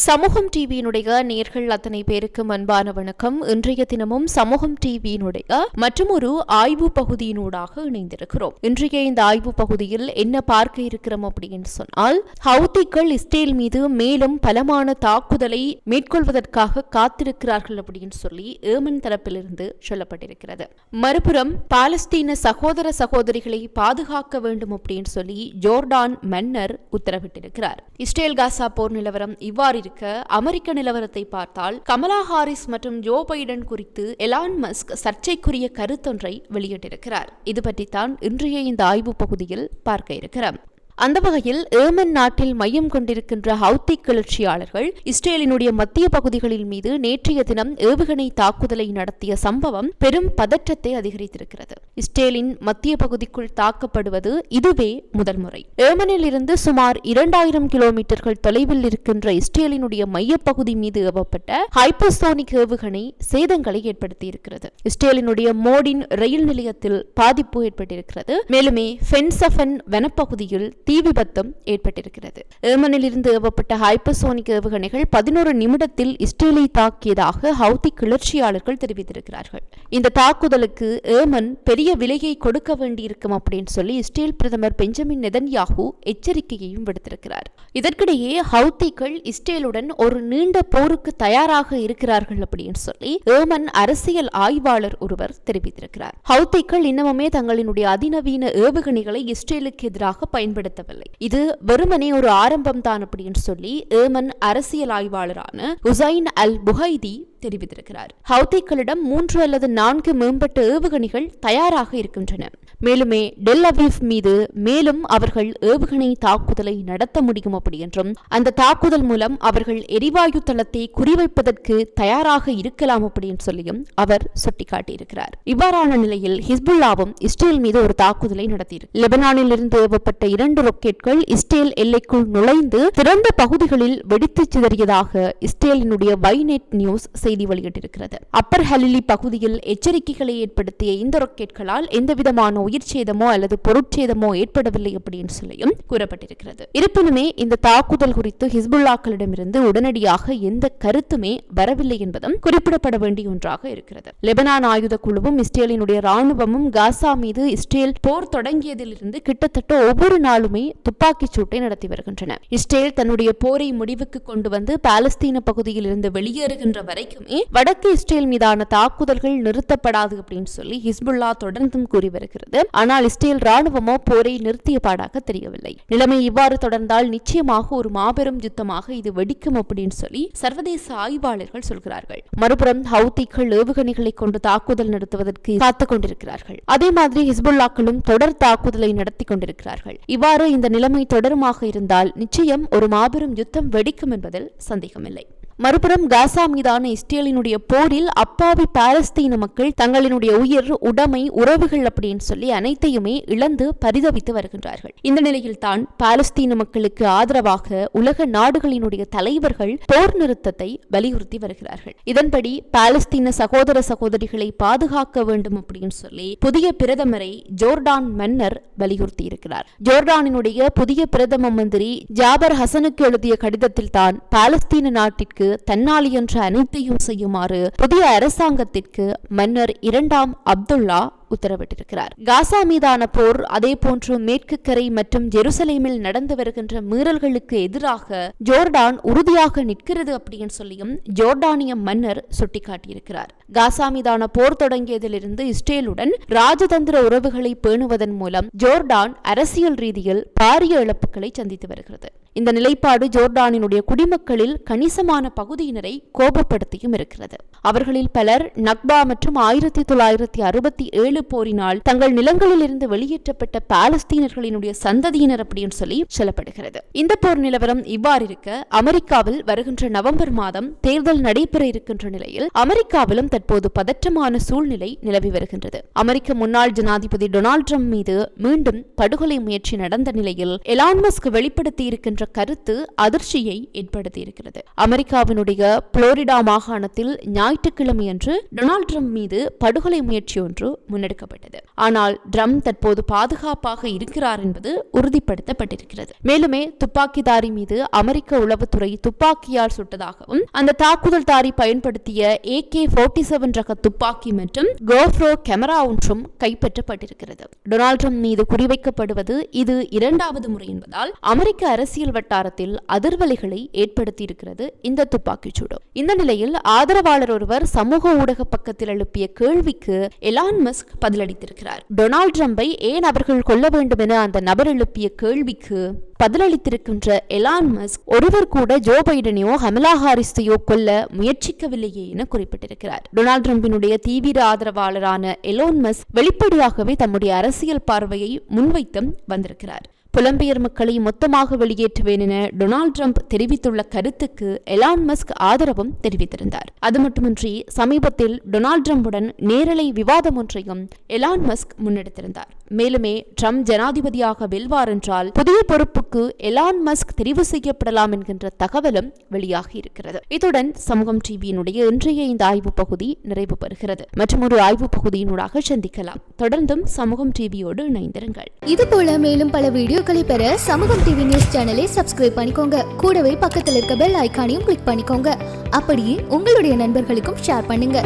சமூகம் டிவியினுடைய நேர்கள் அத்தனை பேருக்கு அன்பான வணக்கம். இன்றைய தினமும் சமூகம் டிவியினுடைய மற்றும் ஒரு ஆய்வு பகுதியினூடாக இணைந்திருக்கிறோம். இன்றைய இந்த ஆய்வு பகுதியில் என்ன பார்க்க இருக்கிறோம் அப்படின்னு சொன்னால் ஹவுதிகள் இஸ்ரேல் மீது மேலும் பலமான தாக்குதலை மேற்கொள்வதற்காக காத்திருக்கிறார்கள் அப்படின்னு சொல்லி ஏமன் தரப்பிலிருந்து சொல்லப்பட்டிருக்கிறது. மறுபுறம் பாலஸ்தீன சகோதர சகோதரிகளை பாதுகாக்க வேண்டும் அப்படின்னு சொல்லி ஜோர்டான் மன்னர் உத்தரவிட்டிருக்கிறார். இஸ்ரேல் காசா போர் நிலவரம் இவ்வாறு இருக்க அமெரிக்க நிலவரத்தை பார்த்தால் கமலா ஹாரிஸ் மற்றும் ஜோ பைடன் குறித்து எலான் மஸ்க் சர்ச்சைக்குரிய கருத்தொன்றை வெளியிட்டிருக்கிறார். இது பற்றித்தான் இன்றைய இந்த ஆய்வு பகுதியில் பார்க்க இருக்கிறோம். அந்த வகையில் ஏமன் நாட்டில் மையம் கொண்டிருக்கின்ற ஹவுத்தி கிளர்ச்சியாளர்கள் இஸ்ரேலினுடைய மத்திய பகுதிகளின் மீது நேற்றைய தினம் ஏவுகணை தாக்குதலை நடத்திய சம்பவம் பெரும் பதற்றத்தை அதிகரித்திருக்கிறது. இஸ்ரேலின் மத்திய பகுதிக்குள் தாக்கப்படுவது இதுவே முதல் முறை. ஏமனில் இருந்து சுமார் இரண்டாயிரம் கிலோமீட்டர்கள் தொலைவில் இருக்கின்ற இஸ்ரேலினுடைய மையப்பகுதி மீது ஏவப்பட்ட ஹைப்பர்சோனிக் ஏவுகணை சேதங்களை ஏற்படுத்தியிருக்கிறது. இஸ்ரேலினுடைய மோடின் ரயில் நிலையத்தில் பாதிப்பு ஏற்பட்டிருக்கிறது. மேலுமே ஃபென்சஃபன் வனப்பகுதியில் தீ விபத்தும் ஏற்பட்டிருக்கிறது. ஏமனில் ஏவப்பட்ட ஹைப்பர்சோனிக் ஏவுகணைகள் பதினோரு நிமிடத்தில் இஸ்ரேலை தாக்கியதாக ஹவுதி கிளர்ச்சியாளர்கள் தெரிவித்திருக்கிறார்கள். இந்த தாக்குதலுக்கு ஏமன் பெரிய விலையை கொடுக்க வேண்டியிருக்கும் அப்படின்னு சொல்லி இஸ்ரேல் பிரதமர் பெஞ்சமின் நெதன்யாகு எச்சரிக்கையையும் விடுத்திருக்கிறார். இதற்கிடையே ஹவுத்திகள் இஸ்ரேலுடன் ஒரு நீண்ட போருக்கு தயாராக இருக்கிறார்கள் அப்படின்னு சொல்லி ஏமன் அரசியல் ஆய்வாளர் ஒருவர் தெரிவித்திருக்கிறார். ஹவுத்திகள் இன்னமுமே தங்களினுடைய அதிநவீன ஏவுகணைகளை இஸ்ரேலுக்கு எதிராக பயன்படுத்த பயன்படுத்தவில்லை இது வெறுமனே ஒரு ஆரம்பம் தான் அப்படின்னு சொல்லி ஏமன் அரசியல் ஆய்வாளரான உசைன் அல் புகைதி தெரிவித்திருக்கிறார். ஹவுதிகளிடம் மூன்று அல்லது நான்கு மேம்பட்ட ஏவுகணைகள் தயாராக இருக்கின்றன. மேலுமே டெல் அவீவ் மீது மேலும் அவர்கள் ஏவுகணை தாக்குதலை நடத்த முடியும் அப்படி என்றும் அந்த தாக்குதல் மூலம் அவர்கள் எரிவாயு தளத்தை குறிவைப்பதற்கு தயாராக இருக்கலாம் அப்படின்னு சொல்லியும் அவர் சுட்டிக்காட்டியிருக்கிறார். இவ்வாறான நிலையில் ஹிஸ்புல்லாவும் இஸ்ரேல் மீது ஒரு தாக்குதலை நடத்தியிருக்கு லெபனானில் இருந்து ஏவப்பட்ட இரண்டு ராக்கெட்கள் இஸ்ரேல் எல்லைக்குள் நுழைந்து திறந்த பகுதிகளில் வெடித்து சிதறியதாக இஸ்ரேலினுடைய வைநெட் நியூஸ் செய்தி செய்தி வெளியிட்டிருக்கிறது. அப்பர் ஹலிலி பகுதியில் எச்சரிக்கைகளை ஏற்படுத்திய இந்த ராக்கெட்களால் எந்தவிதமான உயிர் சேதமோ அல்லது பொருட்சேதமோ ஏற்படவில்லை அப்படின்னு சொல்லியும் கூறப்பட்டிருக்கிறது. இருப்பினுமே இந்த தாக்குதல் குறித்து ஹிஸ்புல்லாக்களிடமிருந்து உடனடியாக எந்த கருத்துமே வரவில்லை என்பதும் குறிப்பிடப்பட வேண்டிய ஒன்றாக இருக்கிறது. லெபனான் ஆயுத குழுவும் இஸ்ரேலினுடைய ராணுவமும் காசா மீது இஸ்ரேல் போர் தொடங்கியதிலிருந்து கிட்டத்தட்ட ஒவ்வொரு நாளுமே துப்பாக்கிச் சூட்டை நடத்தி வருகின்றன. இஸ்ரேல் தன்னுடைய போரை முடிவுக்கு கொண்டு வந்து பாலஸ்தீன பகுதியில் இருந்து வெளியேறுகின்ற வரைக்கும் வடக்கு இஸ்ரேல் மீதான தாக்குதல்கள் நிறுத்தப்படாது அப்படின்னு சொல்லி ஹிஸ்புல்லா தொடர்ந்தும் கூறி வருகிறது. ஆனால் இஸ்ரேல் ராணுவமோ போரை நிறுத்திய பாடாக தெரியவில்லை. நிலைமை இவ்வாறு தொடர்ந்தால் நிச்சயமாக ஒரு மாபெரும் யுத்தமாக இது வெடிக்கும் அப்படின்னு சொல்லி சர்வதேச ஆய்வாளர்கள் சொல்கிறார்கள். மறுபுறம் ஹவுத்திகள் ஏவுகணைகளை கொண்டு தாக்குதல் நடத்துவதற்கு காத்துக் கொண்டிருக்கிறார்கள். அதே மாதிரி ஹிஸ்புல்லாக்களும் தொடர் தாக்குதலை நடத்தி கொண்டிருக்கிறார்கள். இவ்வாறு இந்த நிலைமை தொடருமாக இருந்தால் நிச்சயம் ஒரு மாபெரும் யுத்தம் வெடிக்கும் என்பதில் சந்தேகமில்லை. மறுபுறம் காசா மீதான இஸ்ரேலினுடைய போரில் அப்பாவி பாலஸ்தீன மக்கள் தங்களினுடைய உயிர் உடைமை உறவுகள் அப்படின்னு சொல்லி அனைத்தையுமே இழந்து பரிதவித்து வருகின்றார்கள். இந்த நிலையில் தான் பாலஸ்தீன மக்களுக்கு ஆதரவாக உலக நாடுகளினுடைய தலைவர்கள் போர் நிறுத்தத்தை வலியுறுத்தி வருகிறார்கள். இதன்படி பாலஸ்தீன சகோதர சகோதரிகளை பாதுகாக்க வேண்டும் அப்படின்னு சொல்லி புதிய பிரதமரை ஜோர்டான் மன்னர் வலியுறுத்தி இருக்கிறார். ஜோர்டானினுடைய புதிய பிரதம மந்திரி ஜாபர் ஹசனுக்கு எழுதிய கடிதத்தில் தான் பாலஸ்தீன நாட்டிற்கு தன்னாலி தன்னாலியன்ற அனைத்தையும் செய்யுமாறு புதிய அரசாங்கத்திற்கு மன்னர் இரண்டாம் அப்துல்லா உத்தரவிட்டிருக்கிறார். காசா மீதான போர் அதே போன்று மேற்கு கரை மற்றும் ஜெருசலேமில் நடந்து வருகின்ற மீறல்களுக்கு எதிராக ஜோர்டான் உறுதியாக நிற்கிறது அப்படின்னு சொல்லியும் ஜோர்டானிய மன்னர் சுட்டிக்காட்டியிருக்கிறார். காசா மீதான போர் தொடங்கியதிலிருந்து இஸ்ரேலுடன் ராஜதந்திர உறவுகளை பேணுவதன் மூலம் ஜோர்டான் அரசியல் ரீதியில் பாரிய இழப்புகளை சந்தித்து வருகிறது. இந்த நிலைப்பாடு ஜோர்டானினுடைய குடிமக்களில் கணிசமான பகுதியினரை கோபப்படுத்தியும் இருக்கிறது. அவர்களில் பலர் நக்பா மற்றும் ஆயிரத்தி தொள்ளாயிரத்தி அறுபத்தி ஏழு போரினால் தங்கள் நிலங்களிலிருந்து வெளியேற்றப்பட்ட பாலஸ்தீனர்களினுடைய சந்ததியினர் அப்படின்னு சொல்லி சொல்லப்படுகிறது. இந்த போர் நிலவரம் இவ்வாறு இருக்க அமெரிக்காவில் வருகின்ற நவம்பர் மாதம் தேர்தல் நடைபெற இருக்கின்ற நிலையில் அமெரிக்காவிலும் தற்போது பதற்றமான சூழ்நிலை நிலவி வருகின்றது. அமெரிக்க முன்னாள் ஜனாதிபதி டொனால்டு ட்ரம்ப் மீது மீண்டும் படுகொலை முயற்சி நடந்த நிலையில் எலான்மஸ்க் வெளிப்படுத்தி இருக்கின்ற என்ற கருத்து அதிர்ச்சியை ஏற்படுத்தியிருக்கிறது. அமெரிக்காவினுடைய புளோரிடா மாகாணத்தில் ஞாயிற்றுக்கிழமை அன்று டொனால்ட் ட்ரம்ப் மீது படுகொலை முயற்சி ஒன்று முன்னெடுக்கப்பட்டது. ஆனால் ட்ரம்ப் தற்போது பாதுகாப்பாக இருக்கிறார் என்பது உறுதிப்படுத்தப்பட்டிருக்கிறது. மேலுமே துப்பாக்கிதாரி மீது அமெரிக்க உளவுத்துறை துப்பாக்கியால் சுட்டதாகவும் அந்த தாக்குதல் தாரி பயன்படுத்திய ஏ கே போர்ட்டி செவன் ரக துப்பாக்கி மற்றும் கோப்ரோ கேமரா ஒன்றும் கைப்பற்றப்பட்டிருக்கிறது. டொனால்ட் ட்ரம்ப் மீது குறிவைக்கப்படுவது இது இரண்டாவது முறை என்பதால் அமெரிக்க அரசியல் வட்டாரத்தில் அதிர்வலைகளை ஏற்படுத்தியிருக்கிறது இந்த துப்பாக்கிச் சூடு. இந்த நிலையில் ஆதரவாளர் ஒருவர் சமூக ஊடக பக்கத்தில் எழுப்பிய கேள்விக்கு எலான் மஸ்க் பதிலளித்திருக்கிறார். டொனால்ட் ட்ரம்பை ஏன் அவர்கள் கொல்ல வேண்டும் என அந்த நபர் எழுப்பிய கேள்விக்கு பதிலளித்திருக்கின்ற எலான் மஸ்க் ஒருவர் கூட ஜோ பைடனையோ ஹமலா ஹாரிஸையோ கொல்ல முயற்சிக்கவில்லையே என குறிப்பிட்டிருக்கிறார். டொனால்ட் ட்ரம்பினுடைய தீவிர ஆதரவாளரான எலோன் மஸ்க் வெளிப்படையாகவே தம்முடைய அரசியல் பார்வையை முன்வைத்தும் வந்திருக்கிறார். புலம்பெயர் மக்களை மொத்தமாக வெளியேற்றுவேன் என டொனால்ட் ட்ரம்ப் தெரிவித்துள்ள கருத்துக்கு எலான் மஸ்க் ஆதரவும் தெரிவித்திருந்தார். அது மட்டுமின்றி சமீபத்தில் டொனால்ட் ட்ரம்புடன் நேரலை விவாதம் ஒன்றையும் எலான் மஸ்க் முன்னெடுத்திருந்தார். மேலுமே ட்ரம்ப் ஜனாதிபதியாக வெல்வார் என்றால் புதிய பொறுப்புக்கு எலான் மஸ்க் தெரிவு செய்யப்படலாம் என்கின்ற தகவலும் வெளியாகி இருக்கிறது. இத்துடன் சமூகம் டிவியினுடைய இன்றைய இந்த ஆய்வு பகுதி நிறைவு பெறுகிறது. மற்றும் ஒரு ஆய்வு பகுதியினூடாக சந்திக்கலாம். தொடர்ந்தும் சமூகம் டிவியோடு இணைந்திருங்கள். இது போல மேலும் பல வீடியோக்களை பெற சமூகம் டிவி நியூஸ் சேனலை சப்ஸ்கிரைப் பண்ணிக்கோங்க. கூடவே பக்கத்தில் இருக்க பெல் ஐகானையும் கிளிக் பண்ணிக்கோங்க. அப்படியே உங்களுடைய நண்பர்களுக்கும் ஷேர் பண்ணுங்க.